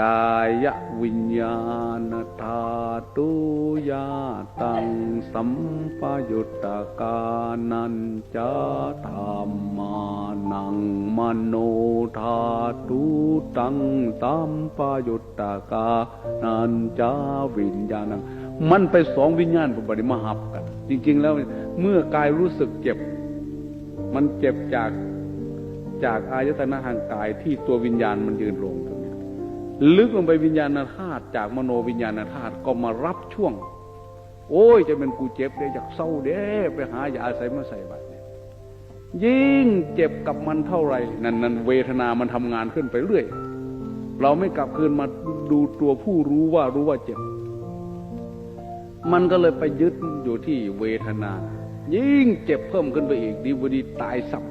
กายวิญญาณธาตุยาตังสัมปยุตตะกานันจะธรรมานังมโนธาตุตังสัมปยุตตะกานันจะวิญญาณังมันไปสองวิญญาณบริมาหับกัน จริง ๆ แล้วเมื่อกายรู้สึกเจ็บ มันเจ็บจากจากอายตนะทางกายที่ตัววิญญาณมันยืนลง ลึกลงไปวิญญาณธาตุจากมโนวิญญาณธาตุก็มารับช่วง โอ้ยจะเป็นกูเจ็บเด้อยากเศร้าเด้ไปหายาใส่มาใส่บัตรเนยิ่งเจ็บกับมันเท่าไหร่นั่นนั่นเวทนามันทำงานขึ้นไปเรื่อย เราไม่กลับคืนมาดูตัวผู้รู้ว่ารู้ว่าเจ็บ มันก็เลยไปยึดอยู่ที่เวทนา ยิ่งเจ็บเพิ่มขึ้นไปอีกดีบดีตายสับ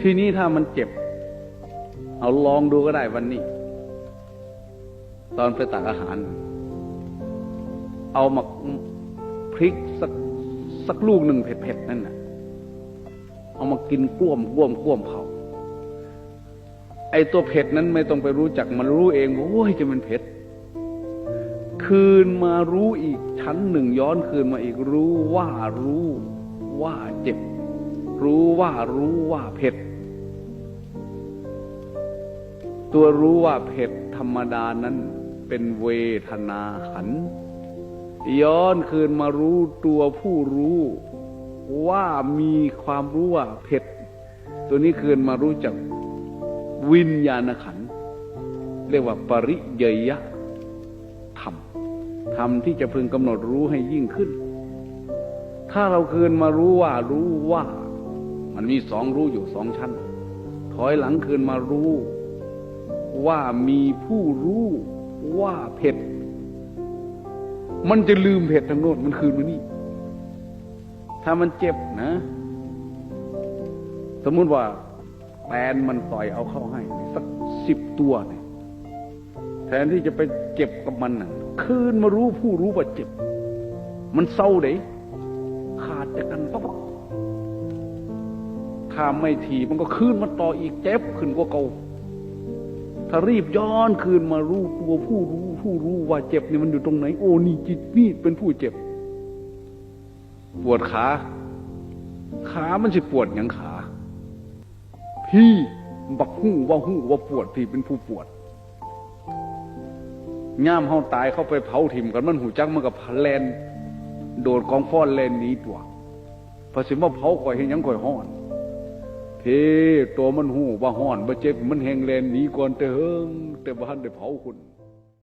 ทีนี้ถ้ามันเจ็บ เอาลองดูก็ได้วันนี้ ตอนไปตักอาหาร เอามาพริกสักสักลูกหนึ่งเผ็ดๆนั่นน่ะ เอามากินกล้วมกล้วมกล้วมเผาไอตัวเผ็ดนั้นไม่ต้องไปรู้จักมันรู้เองว่าโอ้ยจะมันเผ็ด คืนมารู้อีกชั้นหนึ่งย้อนคืนมาอีกรู้ว่ารู้ว่าเจ็บ รู้ว่ารู้ว่าเผ็ด ตัวรู้ว่าเผ็ดธรรมดานั้นเป็นเวทนาขัน ย้อนคืนมารู้ตัวผู้รู้ ว่ามีความรู้ว่าเผ็ด ตัวนี้คืนมารู้จักวิญญาณขัน เรียกว่าปริยยะธรรมธรรมที่จะพึงกำหนดรู้ให้ยิ่งขึ้น ถ้าเราคืนมารู้ว่ารู้ว่า มันมีสองรู้อยู่สองชั้น ถอยหลังคืนมารู้ ว่ามีผู้รู้ว่าเผ็ด มันจะลืมเผ็ดทางโน้นมันคืนมานี่ ถ้ามันเจ็บนะ สมมุติว่าแตนมันต่อยเอาเข้าให้ สักสิบตัวเนี่ยแทนที่จะไปเจ็บกับมันน่ะคืนมารู้ผู้รู้ว่าเจ็บ มันเศร้าเด้ขาดจากกันปั๊บถ้าไม่ทีมันก็คืนมาต่ออีกเจ็บขึ้นกว่าเก่า ถ้ารีบย้อนคืนมารู้ตัวผู้รู้ผู้รู้ว่าเจ็บเนี่ยมันอยู่ตรงไหน โอ้นี่จิตนี่เป็นผู้เจ็บ ปวดขาขามันจะปวดอย่างขา พี่บักหู้ว่าหู้ว่าปวดพี่เป็นผู้ปวดย่ามเฮาตายเข้าไปเผาถิ่มกันมันหูจักมันกับแลนโดดกองฟ้อนแลนนี้ตัวพอสิมาเผาข่อยเห็นยังข่อยห้อน เฮ้ตัวมันหูว่าห่อนบ่เจ็บมันแหงแลนหนีก่อนแต่เฮิงแต่บ่ทันได้เผาคุณ